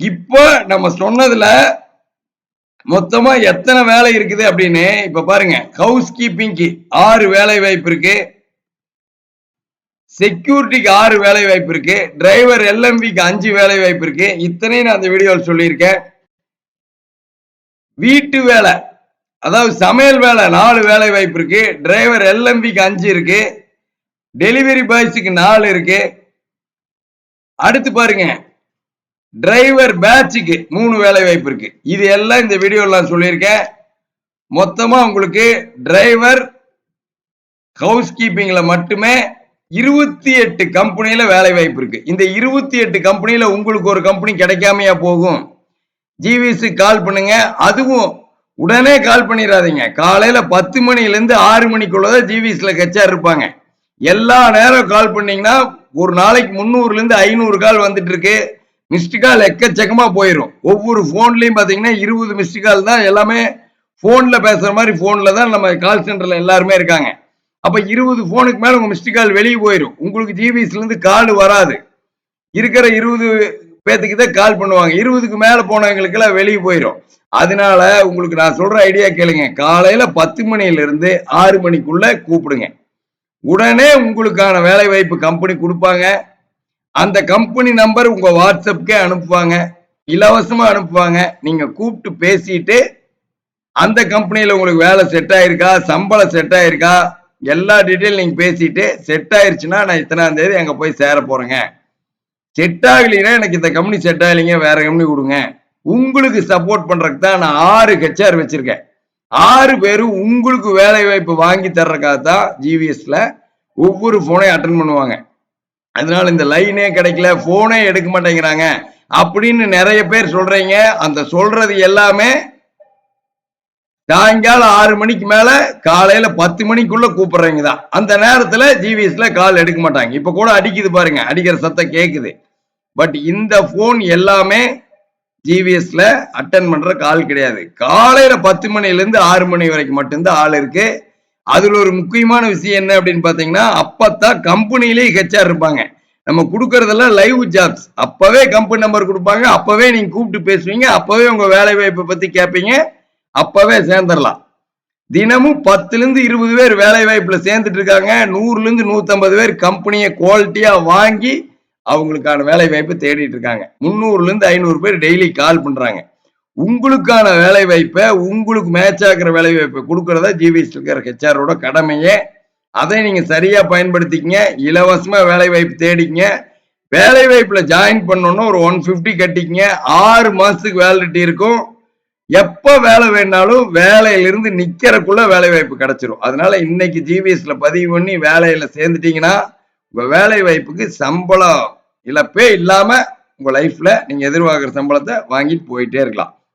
இப்போ நம்ம சொன்னதுல மொத்தமா எத்தனை வேலை இருக்குது அப்படின்னு இப்ப பாருங்க ஹவுஸ் கீப்பிங்க்கு ஆறு வேலை வாய்ப்பு இருக்கு. செக்யூரிட்டிக்கு ஆறு வேலை வாய்ப்பு இருக்கு. டிரைவர் எல்எம்பிக்கு அஞ்சு வேலை வாய்ப்பு இருக்கு. இத்தனையும் நான் அந்த வீடியோவில் சொல்லியிருக்கேன். வீட்டு வேலை அதாவது சமையல் வேலை நாலு வேலை வாய்ப்பு இருக்கு. டிரைவர் எல்எம்பிக்கு அஞ்சு இருக்கு. டெலிவரி பாய்ஸுக்கு நாலு இருக்கு. அடுத்து பாருங்க டிரைவர் பேட்சுக்கு மூணு வேலை வாய்ப்பு இருக்கு. இது எல்லாம் இந்த வீடியோவில் நான் சொல்லியிருக்கேன். மொத்தமா உங்களுக்கு டிரைவர் ஹவுஸ் கீப்பிங்ல மட்டுமே இருபத்தி எட்டு கம்பெனியில வேலை வாய்ப்பு இருக்கு. இந்த இருபத்தி எட்டு கம்பெனியில உங்களுக்கு ஒரு கம்பெனி கிடைக்காமையா போகும். ஜிவிசி கால் பண்ணுங்க. அதுவும் உடனே கால் பண்ணிடாதீங்க. காலையில பத்து மணில இருந்து ஆறு மணிக்குள்ளதான் ஜிவிஸ்ல கச்சா இருப்பாங்க. எல்லா நேரம் கால் பண்ணீங்கன்னா ஒரு நாளைக்கு முந்நூறுல இருந்து ஐநூறு கால் வந்துட்டு இருக்கு. மிஸ்டு கால் போயிடும் ஒவ்வொரு ஃபோன்லேயும் பார்த்தீங்கன்னா இருபது மிஸ்டு கால் தான் எல்லாமே ஃபோனில் பேசுகிற மாதிரி ஃபோனில் தான் நம்ம கால் சென்டரில் எல்லாருமே இருக்காங்க. அப்போ இருபது ஃபோனுக்கு மேலே உங்கள் மிஸ்டு கால் வெளியே போயிடும் உங்களுக்கு ஜிபிஎஸ்லேருந்து கால் வராது. இருக்கிற இருபது பேத்துக்கு தான் கால் பண்ணுவாங்க. இருபதுக்கு மேலே போனவங்களுக்கெல்லாம் வெளியே போயிடும் அதனால உங்களுக்கு நான் சொல்கிற ஐடியா கேளுங்க. காலையில் பத்து மணில ஆறு மணிக்குள்ளே கூப்பிடுங்க. உடனே உங்களுக்கான வேலை வாய்ப்பு கம்பெனி கொடுப்பாங்க. அந்த கம்பெனி நம்பர் உங்க வாட்ஸ்அப்புக்கே அனுப்புவாங்க. இலவசமா அனுப்புவாங்க. நீங்க கூப்பிட்டு பேசிட்டு அந்த கம்பெனியில உங்களுக்கு வேலை செட் ஆயிருக்கா? சம்பளம் செட் ஆயிருக்கா? எல்லா டீட்டெயில் நீங்க பேசிட்டு செட் ஆயிருச்சுன்னா நான் இத்தனாம் தேதி அங்க போய் சேர போறேங்க. செட் ஆகலைன்னா எனக்கு இந்த கம்பெனி செட் ஆகலைங்க. வேற கம்பெனி கொடுங்க. உங்களுக்கு சப்போர்ட் பண்றதுக்கு தான் நான் ஆறு ஹெச்ஆர் வச்சிருக்கேன். ஆறு பேரும் உங்களுக்கு வேலை வாய்ப்பு வாங்கி தர்றதுக்காக தான் ஜிவிஎஸ்ல ஒவ்வொரு போனையும் அட்டன் பண்ணுவாங்க. அதனால இந்த லைனே கிடைக்கல போனே எடுக்க மாட்டேங்கிறாங்க. அப்படின்னு நிறைய பேர் சொல்றீங்க. அந்த சொல்றது எல்லாமே சாயங்காலம் ஆறு மணிக்கு மேல காலையில பத்து மணிக்குள்ள கூப்பிடுறீங்க தான். அந்த நேரத்துல ஜிவிஎஸ்ல கால் எடுக்க மாட்டாங்க. இப்ப கூட அடிக்குது பாருங்க அடிக்கிற சத்தம் கேக்குது. பட் இந்த போன் எல்லாமே ஜிவிஎஸ்ல அட்டன் பண்ற கால் கிடையாது. காலையில பத்து மணில இருந்து ஆறு மணி வரைக்கும் மட்டும்தான் ஆள் இருக்கு. அதுல ஒரு முக்கியமான விஷயம் என்ன அப்படின்னு பாத்தீங்கன்னா அப்பத்தான் கம்பெனிலேயே ஹெச்ஆர் இருப்பாங்க. நம்ம கொடுக்கறதெல்லாம் லைவ் ஜாப்ஸ் அப்பவே கம்பெனி நம்பர் கொடுப்பாங்க. அப்பவே நீங்க கூப்பிட்டு பேசுவீங்க. அப்பவே உங்க வேலை வாய்ப்பை பத்தி கேட்பீங்க அப்பவே சேர்ந்துடலாம். தினமும் பத்துல இருந்து இருபது பேர் வேலை வாய்ப்புல சேர்ந்துட்டு இருக்காங்க. நூறுல இருந்து நூத்தம்பது பேர் கம்பெனியை குவாலிட்டியா வாங்கி அவங்களுக்கான வேலை வாய்ப்பு தேடிட்டு இருக்காங்க. முந்நூறுல இருந்து ஐநூறு பேர் டெய்லி கால் பண்றாங்க. உங்களுக்கான வேலை வாய்ப்பை உங்களுக்கு மேட்ச் ஆகிற வேலை வாய்ப்பை கொடுக்கறதா ஜிவிஎஸ்டிங்கிற இருக்கிற ஹெச்ஆரோட கடமையே. அதை நீங்க சரியா பயன்படுத்திக்கங்க. இலவசமா வேலை வாய்ப்பு தேடிங்க வேலை வாய்ப்புல ஜாயின் பண்ணணும்னா ஒரு ஒன் ஃபிஃப்டி கட்டிக்கங்க. ஆறு மாசத்துக்கு வேலிடிட்டி இருக்கும். எப்ப வேலை வேணாலும் வேலையிலிருந்து நிக்கிறக்குள்ள வேலை வாய்ப்பு கிடைச்சிரும். அதனால இன்னைக்கு ஜிவிஎஸ்ல பதிவு பண்ணி வேலையில சேர்ந்துட்டீங்கன்னா உங்க வேலை வாய்ப்புக்கு சம்பளம் இழப்பே இல்லாம உங்க லைஃப்ல நீங்க எதிர்பார்க்குற சம்பளத்தை வாங்கிட்டு போயிட்டே இருக்கலாம்.